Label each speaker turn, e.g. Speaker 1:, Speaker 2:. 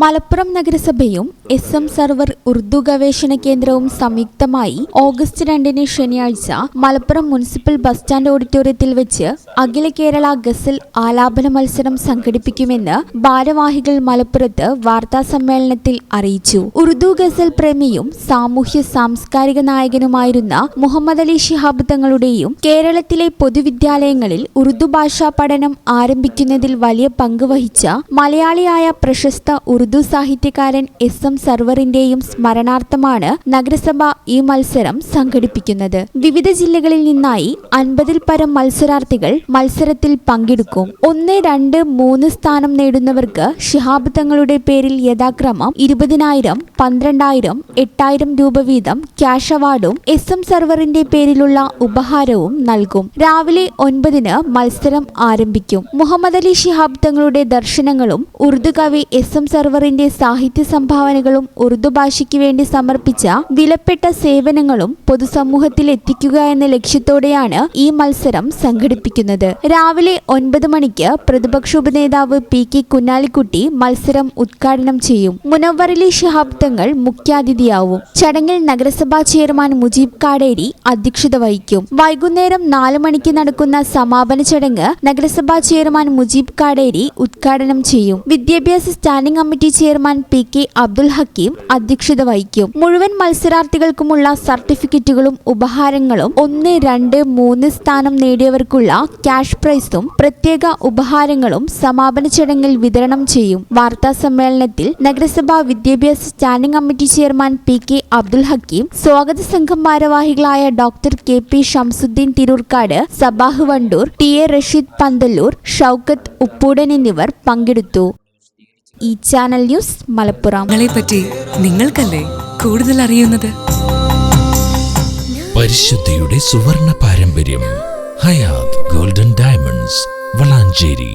Speaker 1: മലപ്പുറം നഗരസഭയും S M server Urdu ഗവേഷണ കേന്ദ്രവും സംയുക്തമായി ഓഗസ്റ്റ് രണ്ടിന് ശനിയാഴ്ച മലപ്പുറം മുനിസിപ്പൽ ബസ് സ്റ്റാൻഡ് ഓഡിറ്റോറിയത്തിൽ വെച്ച് അഖില കേരള ഗസൽ ആലാപന മത്സരം സംഘടിപ്പിക്കുമെന്ന് ഭാരവാഹികൾ മലപ്പുറത്ത് വാർത്താ സമ്മേളനത്തിൽ അറിയിച്ചു. ഉറുദു ഗസൽ പ്രേമിയും സാമൂഹ്യ സാംസ്കാരിക നായകനുമായിരുന്ന മുഹമ്മദ് അലി ശിഹാബ് തങ്ങളുടെയും കേരളത്തിലെ പൊതുവിദ്യാലയങ്ങളിൽ ഉറുദു ഭാഷാ പഠനം ആരംഭിക്കുന്നതിൽ വലിയ പങ്ക് വഹിച്ച മലയാളിയായ പ്രശസ്ത സാഹിത്യകാരൻ എസ് എം സർവറിന്റെയും സ്മരണാർത്ഥമാണ് നഗരസഭ ഈ മത്സരം സംഘടിപ്പിക്കുന്നത്. വിവിധ ജില്ലകളിൽ നിന്നായി അൻപതിൽ പരം മത്സരാർത്ഥികൾ മത്സരത്തിൽ പങ്കെടുക്കും. ഒന്ന് രണ്ട് മൂന്ന് സ്ഥാനം നേടുന്നവർക്ക് ശിഹാബ് തങ്ങളുടെ പേരിൽ യഥാക്രമം ഇരുപതിനായിരം പന്ത്രണ്ടായിരം എട്ടായിരം രൂപ വീതം ക്യാഷ് അവാർഡും എസ് എം സർവറിന്റെ പേരിലുള്ള ഉപഹാരവും നൽകും. രാവിലെ ഒൻപതിന് മത്സരം ആരംഭിക്കും. മുഹമ്മദ് അലി ഷിഹാബ് തങ്ങളുടെ ദർശനങ്ങളും ഉറുദു കവി എസ് എം സർവറിന്റെ സാഹിത്യ സംഭാവനകളും ഉറുദു ഭാഷയ്ക്ക് വേണ്ടി സമർപ്പിച്ച വിലപ്പെട്ട സേവനങ്ങളും പൊതുസമൂഹത്തിൽ എത്തിക്കുക എന്ന ലക്ഷ്യത്തോടെയാണ് ഈ മത്സരം സംഘടിപ്പിക്കുന്നത്. രാവിലെ ഒൻപത് മണിക്ക് പ്രതിപക്ഷ ഉപനേതാവ് പി കെ കുഞ്ഞാലിക്കുട്ടി മത്സരം ഉദ്ഘാടനം ചെയ്യും. മുനവറലി ശിഹാബ് തങ്ങൾ മുഖ്യാതിഥിയാവും. ചടങ്ങിൽ നഗരസഭാ ചെയർമാൻ മുജീബ് കാടേരി അധ്യക്ഷത വഹിക്കും. വൈകുന്നേരം നാല് മണിക്ക് നടക്കുന്ന സമാപന ചടങ്ങ് നഗരസഭാ ചെയർമാൻ മുജീബ് കാടേരി ഉദ്ഘാടനം ചെയ്യും. വിദ്യാഭ്യാസ standing committee chairman P K Abdul Hakeem അധ്യക്ഷത വഹിക്കും. മുഴുവൻ മത്സരാർത്ഥികൾക്കുമുള്ള സർട്ടിഫിക്കറ്റുകളും ഉപഹാരങ്ങളും ഒന്ന് രണ്ട് മൂന്ന് സ്ഥാനം നേടിയവർക്കുള്ള ക്യാഷ് പ്രൈസും പ്രത്യേക ഉപഹാരങ്ങളും സമാപന ചടങ്ങിൽ വിതരണം ചെയ്യും. വാർത്താ സമ്മേളനത്തിൽ നഗരസഭാ വിദ്യാഭ്യാസ standing committee chairman P K Abdul Hakeem സ്വാഗത സംഘം ഭാരവാഹികളായ doctor K P Shamsuddin Tirurkkad Sabah Wandoor T A Rasheed Panthallur Shoukath Uppoodan എന്നിവർ പങ്കെടുത്തു. ഈ ചാനൽ ന്യൂസ് മലപ്പുറം.
Speaker 2: പറ്റി നിങ്ങൾക്കല്ലേ കൂടുതൽ അറിയുന്നത്?
Speaker 3: പരിശുദ്ധിയുടെ സുവർണ പാരമ്പര്യം ഹയാത് ഗോൾഡൻ ഡയമണ്ട്സ് വളാഞ്ചേരി.